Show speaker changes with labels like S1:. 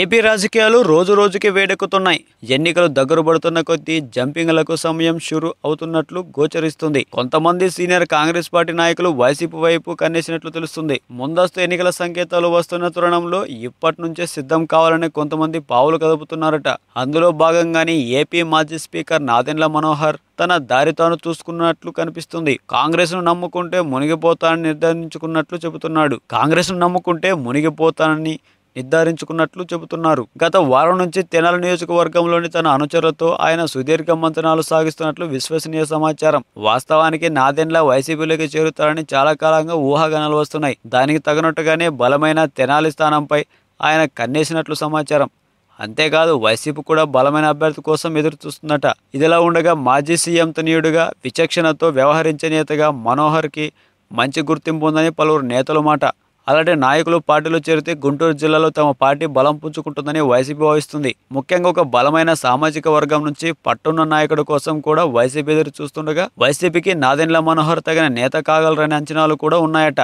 S1: AP రాజకీయాలు రోజు రోజుకి వేడెక్కుతున్నాయి. ఎన్నికలు దగ్గర పడుతున్న కొద్దీ జంపింగ్లకు సమయం షురు అవుతున్నట్లు గోచరిస్తుంది. కొంతమంది సీనియర్ కాంగ్రెస్ పార్టీ నాయకులు వైసీపీ వైపు కన్నేసినట్లు తెలుస్తుంది. ముందస్తు ఎన్నికల సంకేతాలు వస్తున్న తరుణంలో ఇప్పటి నుంచే సిద్ధం కావాలని కొంతమంది పావులు కదుపుతున్నారట. అందులో భాగంగానే ఏపీ మాజీ స్పీకర్ నాదెండ్ల మనోహర్ తన దారి తాను చూసుకున్నట్లు కనిపిస్తుంది. కాంగ్రెస్ను నమ్ముకుంటే మునిగిపోతానని నిర్ధారించుకున్నట్లు చెబుతున్నాడు. కాంగ్రెస్ను నమ్ముకుంటే మునిగిపోతానని నిర్ధారించుకున్నట్లు చెబుతున్నారు. గత వారం నుంచి తెనాలి నియోజకవర్గంలోని తన అనుచరులతో ఆయన సుదీర్ఘ మంతనాలు సాగిస్తున్నట్లు విశ్వసనీయ సమాచారం. వాస్తవానికి నాదెండ్ల వైసీపీలోకి చేరుతారని చాలా కాలంగా ఊహాగానాలు వస్తున్నాయి. దానికి తగినట్టుగానే బలమైన తెనాలి స్థానంపై ఆయన కన్నేసినట్లు సమాచారం. అంతేకాదు వైసీపీ కూడా బలమైన అభ్యర్థి కోసం ఎదురు చూస్తుందట ఇదిలా ఉండగా మాజీ సీఎం తనయుడుగా విచక్షణతో వ్యవహరించే నేతగా మనోహర్కి మంచి గుర్తింపు ఉందని పలువురు నేతల మాట. అలాంటి నాయకులు పార్టీలో చేరితే గుంటూరు జిల్లాలో తమ పార్టీ బలం పుంజుకుంటుందని వైసీపీ భావిస్తుంది. ముఖ్యంగా ఒక బలమైన సామాజిక వర్గం నుంచి పట్టున్న నాయకుడి కోసం కూడా వైసీపీ ఎదురు చూస్తుండగా వైసీపీకి నాదెండ్ల మనోహర్ తగిన నేత కాగలరనే అంచనాలు కూడా ఉన్నాయట.